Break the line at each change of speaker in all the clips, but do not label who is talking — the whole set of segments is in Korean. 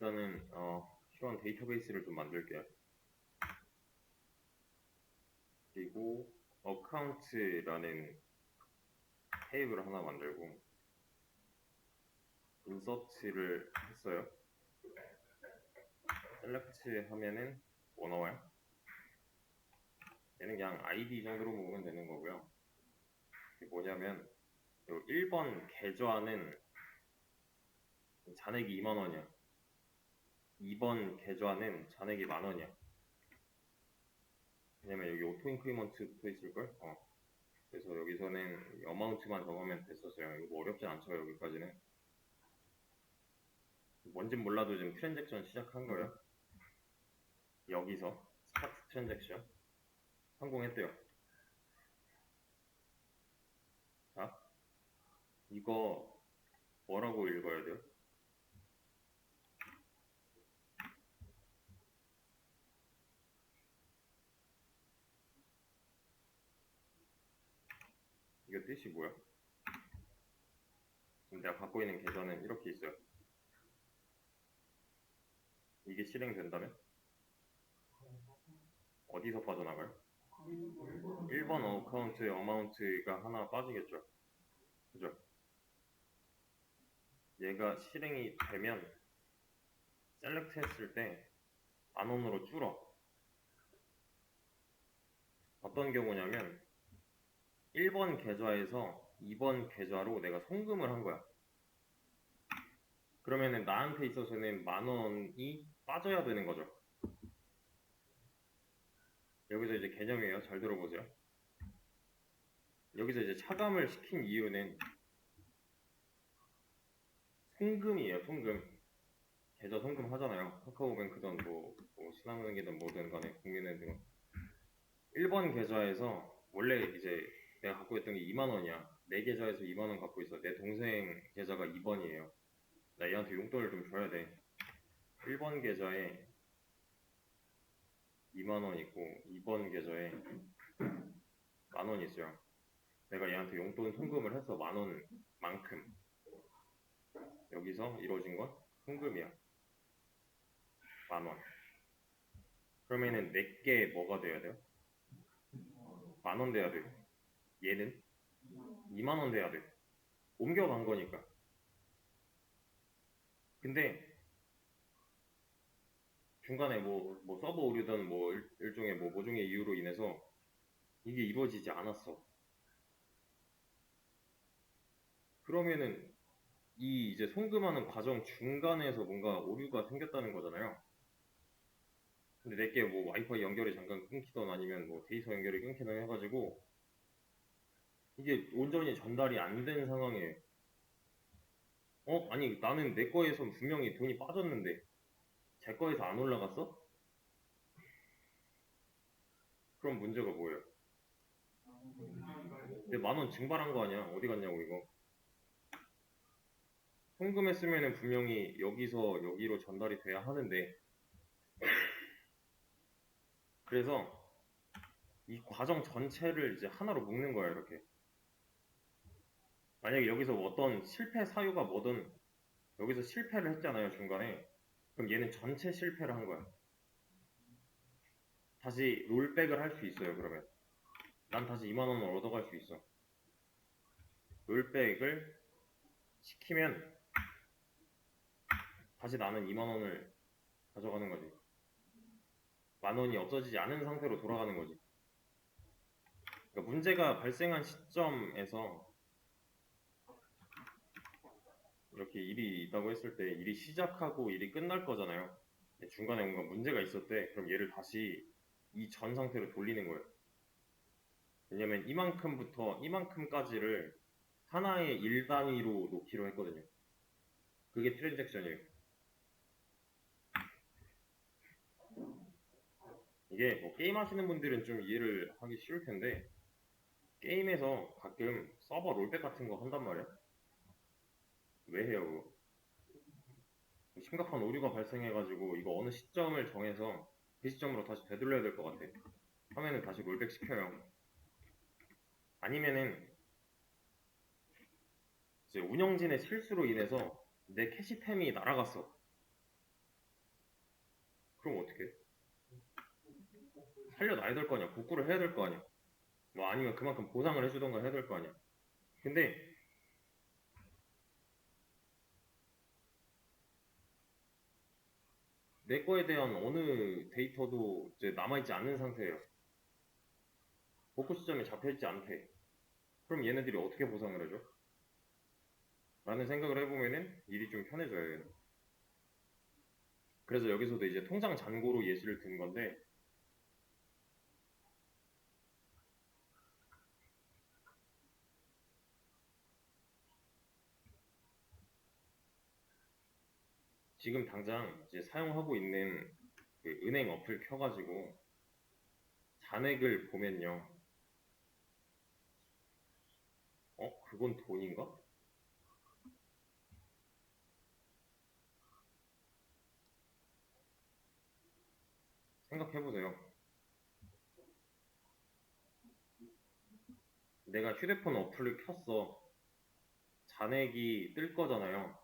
일단은 어, 필요한 데이터베이스를 좀 만들게요. 그리고 어카운트라는 테이블 하나 만들고 인서트를 했어요. 셀렉트 하면은 뭐 나와요? 얘는 그냥 아이디 정도로 보면 되는 거고요. 이게 뭐냐면 요 1번 계좌는 잔액이 2만 원이야. 2번 계좌는 잔액이 만 원이야. 왜냐면 여기 오토 인크리먼트 붙어 있을걸? 어. 그래서 여기서는 어마운트만 적으면 됐었어요. 이거 뭐 어렵진 않죠, 여기까지는. 뭔진 몰라도 지금 트랜잭션 시작한 거예요. 여기서 스타트 트랜잭션 성공했대요. 자, 이거 뭐라고 읽어야 돼요? 이거 뜻이 뭐야? 지금 내가 갖고 있는 계좌는 이렇게 있어요. 이게 실행된다면? 어디서 빠져나가요? 1번 어카운트의 어마운트가 하나 빠지겠죠. 그죠? 얘가 실행이 되면 셀렉트 했을 때 만원으로 줄어. 어떤 경우냐면 1번 계좌에서 2번 계좌로 내가 송금을 한 거야. 그러면은 나한테 있어서는 만 원이 빠져야 되는 거죠. 여기서 이제 개념이에요. 잘 들어보세요. 여기서 이제 차감을 시킨 이유는 송금이에요. 송금. 계좌 송금 하잖아요. 카카오뱅크든 뭐, 뭐 신한은행이든 뭐든 간에 국민은행은 1번 계좌에서 원래 이제 내가 갖고 있던 게 2만 원이야. 내 계좌에서 2만 원 갖고 있어. 내 동생 계좌가 2번이에요. 나 얘한테 용돈을 좀 줘야 돼. 1번 계좌에 2만 원 있고 2번 계좌에 만 원 있어요. 내가 얘한테 용돈 송금을 해서 만 원만큼 여기서 이루어진 건 송금이야. 만 원. 그러면은 내게 뭐가 돼야 돼요? 만 원 돼야 돼. 얘는 2만 원 돼야 돼. 옮겨간 거니까. 근데 중간에 뭐, 뭐 서버 오류든 뭐 일, 일종의 뭐 모종의 이유로 인해서 이게 이루어지지 않았어. 그러면은 이 이제 송금하는 과정 중간에서 뭔가 오류가 생겼다는 거잖아요. 근데 내게 뭐 와이파이 연결이 잠깐 끊기던 아니면 뭐 데이터 연결이 끊기던 해가지고 이게 온전히 전달이 안 된 상황이에요. 어? 아니 나는 내 거에서 분명히 돈이 빠졌는데 제 거에서 안 올라갔어? 그럼 문제가 뭐예요? 내 만 원 증발한 거 아니야? 어디 갔냐고 이거. 송금했으면은 분명히 여기서 여기로 전달이 돼야 하는데 그래서 이 과정 전체를 이제 하나로 묶는 거야 이렇게. 만약에 여기서 어떤 실패 사유가 뭐든 여기서 실패를 했잖아요 중간에. 그럼 얘는 전체 실패를 한 거야. 다시 롤백을 할 수 있어요 그러면. 난 다시 2만원을 얻어갈 수 있어. 롤백을 시키면 다시 나는 2만원을 가져가는 거지. 만원이 없어지지 않은 상태로 돌아가는 거지. 그러니까 문제가 발생한 시점에서 이렇게 일이 있다고 했을 때 일이 시작하고 일이 끝날 거잖아요. 중간에 뭔가 문제가 있었대. 그럼 얘를 다시 이 전 상태로 돌리는 거예요. 왜냐면 이만큼부터 이만큼까지를 하나의 일 단위로 놓기로 했거든요. 그게 트랜잭션이에요. 이게 뭐 게임 하시는 분들은 좀 이해를 하기 쉬울 텐데 게임에서 가끔 서버 롤백 같은 거 한단 말이야. 왜 해요? 심각한 오류가 발생해가지고 이거 어느 시점을 정해서 그 시점으로 다시 되돌려야 될 것 같아. 화면을 다시 롤백 시켜요. 아니면은 이제 운영진의 실수로 인해서 내 캐시템이 날아갔어. 그럼 어떻게? 살려놔야 될 거 아니야. 복구를 해야 될 거 아니야. 뭐 아니면 그만큼 보상을 해주던가 해야 될 거 아니야. 근데 내 거에 대한 어느 데이터도 이제 남아있지 않는 상태예요. 복구 시점에 잡혀있지 않대. 그럼 얘네들이 어떻게 보상을 해줘? 라는 생각을 해보면은 일이 좀 편해져요. 그래서 여기서도 이제 통장 잔고로 예시를 든 건데 지금 당장 이제 사용하고 있는 그 은행 어플 켜가지고 잔액을 보면요. 어? 그건 돈인가? 생각해보세요. 내가 휴대폰 어플을 켰어. 잔액이 뜰 거잖아요.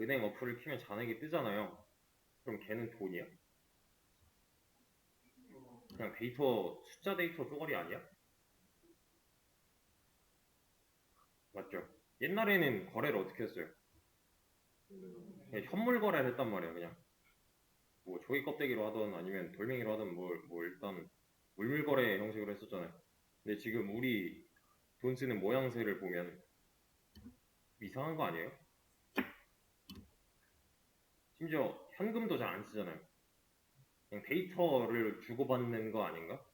은행 어플을 키면 잔액이 뜨잖아요. 그럼 걔는 돈이야? 그냥 데이터, 숫자 데이터 쪼가리 아니야? 맞죠? 옛날에는 거래를 어떻게 했어요? 그냥 현물 거래를 했단 말이야, 그냥. 뭐 조개 껍데기로 하던 아니면 돌멩이로 하던 뭐, 뭐 일단 물물 거래 형식으로 했었잖아요. 근데 지금 우리 돈 쓰는 모양새를 보면 이상한 거 아니에요? 심지어 현금도 잘 안 쓰잖아요. 그냥 데이터를 주고받는 거 아닌가?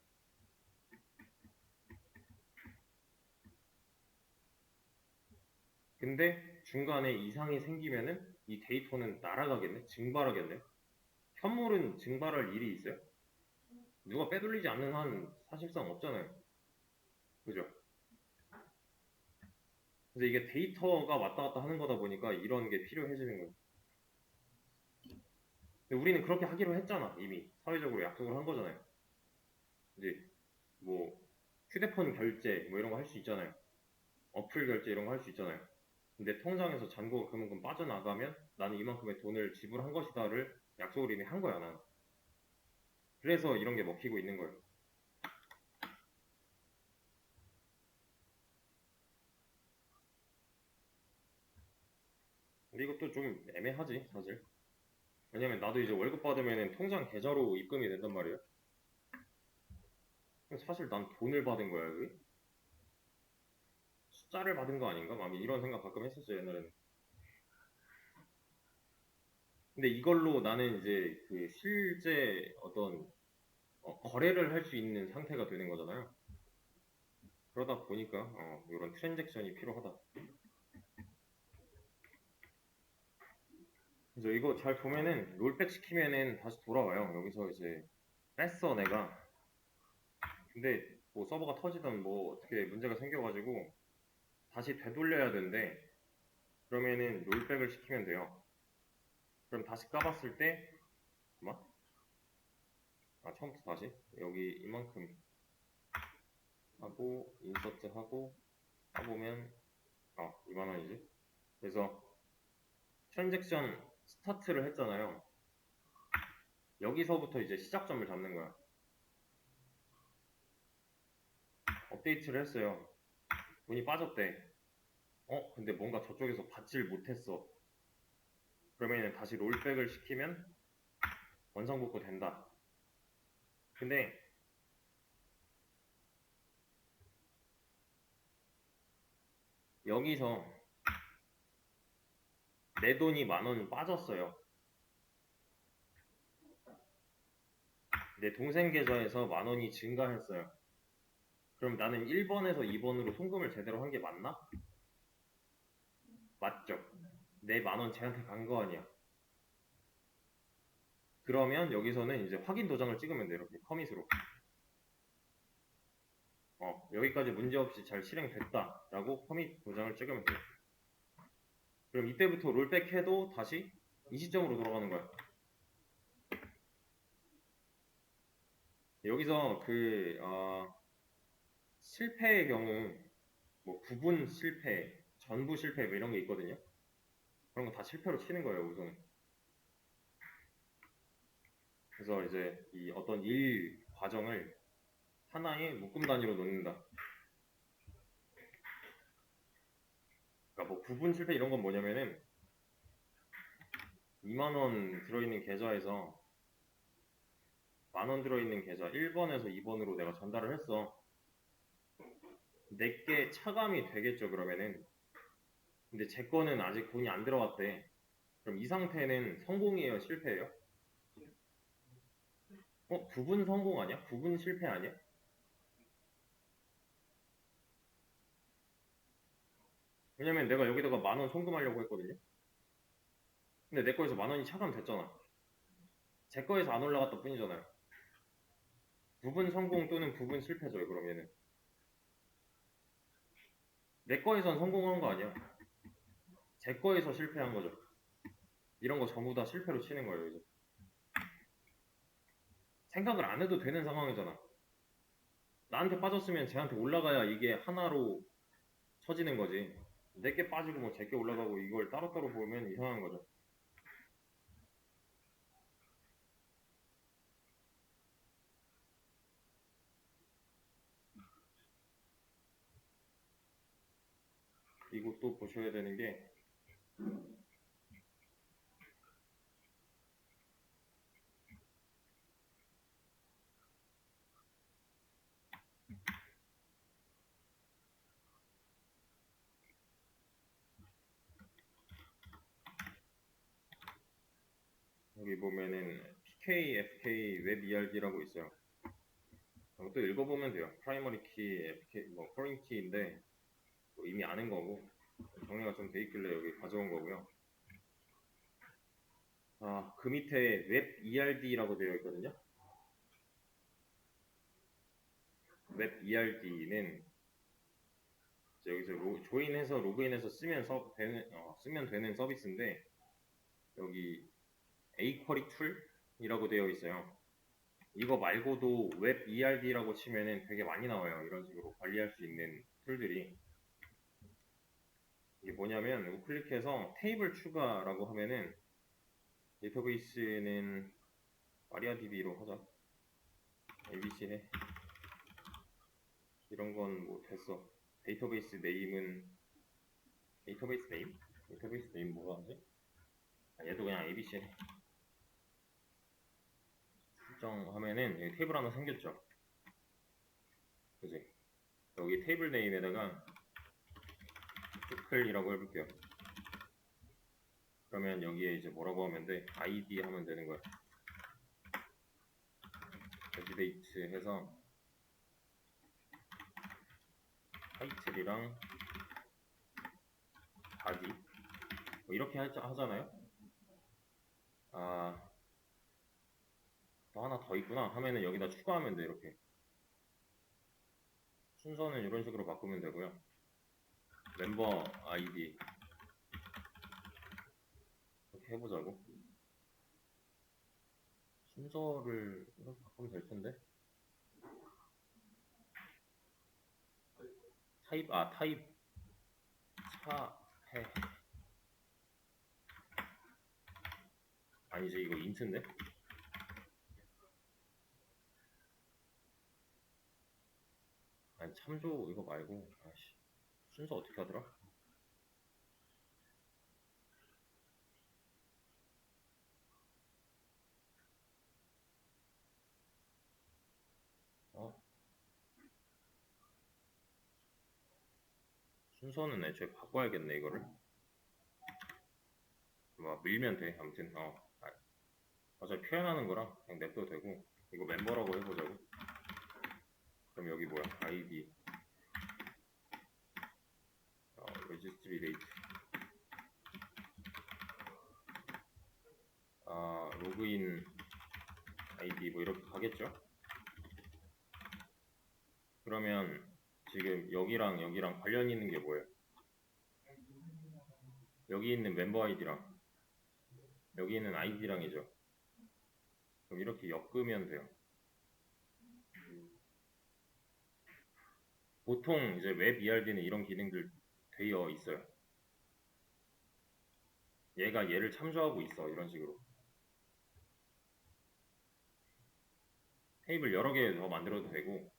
근데 중간에 이상이 생기면은 이 데이터는 날아가겠네? 증발하겠네? 현물은 증발할 일이 있어요? 누가 빼돌리지 않는 한 사실상 없잖아요. 그죠? 그래서 이게 데이터가 왔다 갔다 하는 거다 보니까 이런 게 필요해지는 거예요. 우리는 그렇게 하기로 했잖아, 이미. 사회적으로 약속을 한 거잖아요. 이제, 뭐, 휴대폰 결제, 뭐 이런 거 할 수 있잖아요. 어플 결제 이런 거 할 수 있잖아요. 근데 통장에서 잔고가 그만큼 빠져나가면 나는 이만큼의 돈을 지불한 것이다를 약속을 이미 한 거야, 나는. 그래서 이런 게 먹히고 있는 거예요. 근데 이것도 좀 애매하지, 사실. 왜냐면 나도 이제 월급 받으면 통장 계좌로 입금이 된단 말이에요. 사실 난 돈을 받은 거야, 여기. 숫자를 받은 거 아닌가? 막 이런 생각 가끔 했었어요, 옛날에는. 근데 이걸로 나는 이제 그 실제 어떤 어, 거래를 할 수 있는 상태가 되는 거잖아요. 그러다 보니까 어, 이런 트랜잭션이 필요하다. 그래서 이거 잘 보면은 롤백 시키면은 다시 돌아와요. 여기서 이제 뺐어 내가. 근데 뭐 서버가 터지든 뭐 어떻게 문제가 생겨가지고 다시 되돌려야 되는데 그러면은 롤백을 시키면 돼요. 그럼 다시 까봤을 때 잠깐만. 아 처음부터 다시 여기 이만큼 하고 인서트 하고 까보면 아 2만원이지. 그래서 트랜잭션 스타트를 했잖아요. 여기서부터 이제 시작점을 잡는 거야. 업데이트를 했어요. 돈이 빠졌대. 어? 근데 뭔가 저쪽에서 받질 못했어. 그러면 다시 롤백을 시키면 원상복구 된다. 근데 여기서 내 돈이 만원 빠졌어요. 내 동생 계좌에서 만 원이 증가했어요. 그럼 나는 1번에서 2번으로 송금을 제대로 한 게 맞나? 맞죠? 내 만 원 쟤한테 간 거 아니야. 그러면 여기서는 이제 확인 도장을 찍으면 돼, 이렇게 커밋으로. 어, 여기까지 문제없이 잘 실행됐다. 라고 커밋 도장을 찍으면 돼. 그럼 이때부터 롤백 해도 다시 이 시점으로 돌아가는 거야. 여기서 그, 어, 실패의 경우, 뭐, 부분 실패, 전부 실패, 뭐 이런 게 있거든요. 그런 거 다 실패로 치는 거예요, 우선. 그래서 이제 이 어떤 일 과정을 하나의 묶음 단위로 놓는다. 그러니까 뭐 부분 실패 이런 건 뭐냐면은 2만 원 들어있는 계좌에서 만 원 들어있는 계좌 1번에서 2번으로 내가 전달을 했어. 내게 차감이 되겠죠 그러면은. 근데 제 거는 아직 돈이 안 들어갔대. 그럼 이 상태는 성공이에요 실패예요? 어 부분 성공 아니야? 부분 실패 아니야? 왜냐면 내가 여기다가 만 원 송금하려고 했거든요. 근데 내 거에서 만 원이 차감됐잖아. 제 거에서 안 올라갔다 뿐이잖아요. 부분 성공 또는 부분 실패죠, 그럼 얘는. 내 거에선 성공한 거 아니야. 제 거에서 실패한 거죠. 이런 거 전부 다 실패로 치는 거예요, 이제. 생각을 안 해도 되는 상황이잖아. 나한테 빠졌으면 쟤한테 올라가야 이게 하나로 쳐지는 거지. 내게 빠지고 뭐 제게 올라가고 이걸 따로따로 보면 이상한 거죠. 이것도 보셔야 되는 게 여기 보면은 PK, FK, 웹 ERD라고 있어요. 또 읽어보면 돼요. 프라이머리 키, FK, 뭐 포린 키인데 뭐 이미 아는 거고 정리가 좀 돼 있길래 여기 가져온 거고요. 아, 그 밑에 웹 ERD라고 되어 있거든요. 웹 ERD는 여기서 로, 조인해서 로그인해서 쓰면 서, 되는, 어, 쓰면 되는 서비스인데 여기 a쿼리 툴이라고 되어 있어요. 이거 말고도 웹 ERD라고 치면은 되게 많이 나와요. 이런 식으로 관리할 수 있는 툴들이. 이게 뭐냐면 우클릭해서 테이블 추가라고 하면은 데이터베이스는 마리아DB로 하자. ABC 해. 이런 건 뭐 됐어. 데이터베이스 네임은 데이터베이스 네임? 데이터베이스 네임 뭐가 하지? 아, 얘도 그냥 ABC 해. 설정하면은 여기 테이블 하나 생겼죠. 그지? 여기 테이블 네임에다가 큐클이라고 해볼게요. 그러면 여기에 이제 뭐라고 하면 돼? id 하면 되는 거야. 에디데이트 해서 타이틀이랑 바디 뭐 이렇게 하잖아요. 아, 또 하나 더 있구나. 하면은 여기다 추가하면 돼 이렇게. 순서는 이런 식으로 바꾸면 되고요. 멤버 아이디. 이렇게 해보자고. 순서를 이렇게 바꾸면 될 텐데. 타입 아 타입. 차해. 아니지 이거 인트인데 아니 참조 이거 말고 아씨 순서 어떻게 하더라? 어? 순서는 애초에 바꿔야겠네 이거를 뭐 밀면 돼 아무튼 어 아, 어차피 표현하는 거라 그냥 냅둬도 되고 이거 멤버라고 해보자고 그럼 여기 뭐야? 아이디. 어, registry date. 아 로그인 아이디 뭐 이렇게 가겠죠? 그러면 지금 여기랑 여기랑 관련 있는 게 뭐예요? 여기 있는 멤버 아이디랑 여기 있는 아이디랑이죠. 그럼 이렇게 엮으면 돼요 보통 이제 웹 ERD는 이런 기능들 되어 있어요. 얘가 얘를 참조하고 있어 이런 식으로. 테이블 여러 개 더 만들어도 되고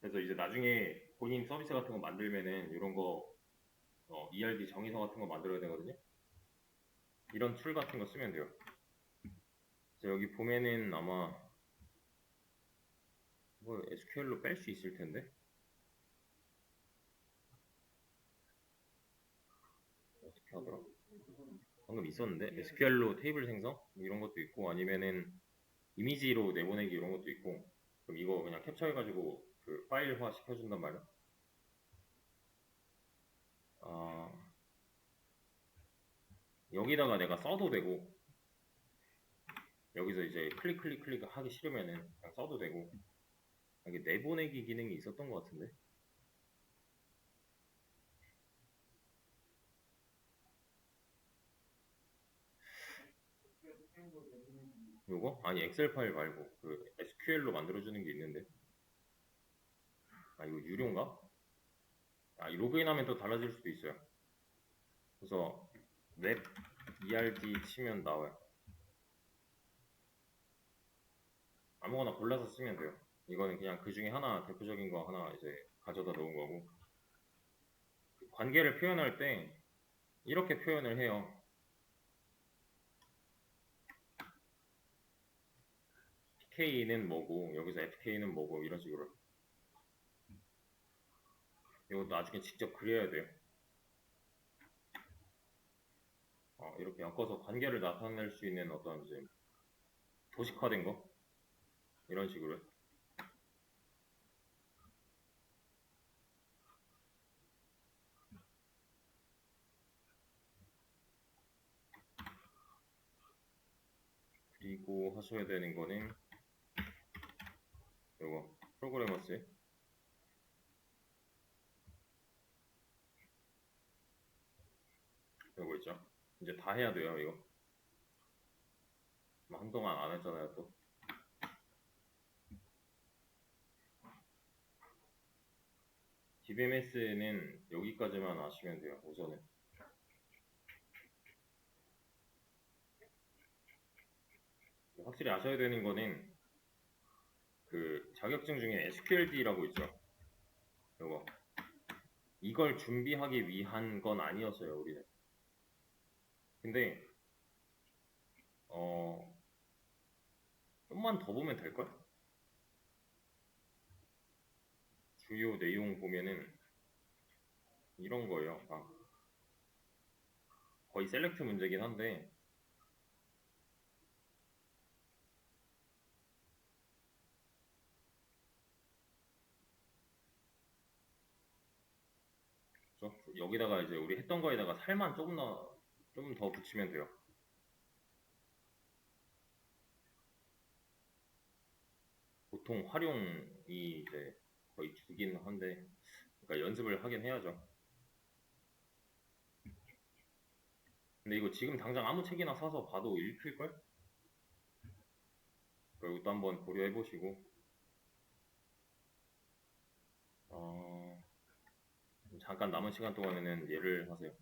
그래서 이제 나중에 본인 서비스 같은 거 만들면은 이런 거 어, ERD 정의서 같은 거 만들어야 되거든요. 이런 툴 같은 거 쓰면 돼요. 그래서 여기 보면은 아마 이걸 SQL로 뺄 수 있을 텐데? 어떻게 하더라? 방금 있었는데? SQL로 테이블 생성? 뭐 이런 것도 있고 아니면은 이미지로 내보내기 이런 것도 있고. 그럼 이거 그냥 캡처해가지고 그 파일화 시켜준단 말이야. 아 여기다가 내가 써도 되고 여기서 이제 클릭 클릭 클릭 하기 싫으면은 그냥 써도 되고 이게 내보내기 기능이 있었던 것 같은데? 요거? 아니 엑셀 파일 말고 그 SQL로 만들어주는 게 있는데. 아 이거 유료인가? 아이 로그인하면 또 달라질 수도 있어요. 그래서 웹 ERD 치면 나와요. 아무거나 골라서 쓰면 돼요 이거는 그냥 그 중에 하나 대표적인 거 하나 이제 가져다 놓은 거고. 그 관계를 표현할 때 이렇게 표현을 해요. PK는 뭐고 여기서 FK는 뭐고 이런 식으로. 이것도 나중에 직접 그려야 돼요. 어, 이렇게 엮어서 관계를 나타낼 수 있는 어떤 이제 도식화된 거? 이런 식으로 그리고 하셔야 되는 거는 요거 프로그래머스 요거 있죠? 이제 다 해야 돼요 이거. 뭐 한동안 안 했잖아요 또. DBMS는 여기까지만 아시면 돼요 우선은 확실히 아셔야 되는 거는 그 자격증 중에 SQLD라고 있죠. 이거 이걸 준비하기 위한 건 아니었어요 우리는. 근데 어 좀만 더 보면 될 걸? 주요 내용 보면은 이런 거예요. 아, 거의 셀렉트 문제긴 한데 그렇죠? 여기다가 이제 우리 했던 거에다가 살만 조금 더, 좀 더 붙이면 돼요. 보통 활용이 이제 거의 주긴 한데, 그러니까 연습을 하긴 해야죠. 근데 이거 지금 당장 아무 책이나 사서 봐도 읽힐걸? 그러니까 이것도 한번 고려해 보시고, 어, 잠깐 남은 시간 동안에는 얘를 하세요.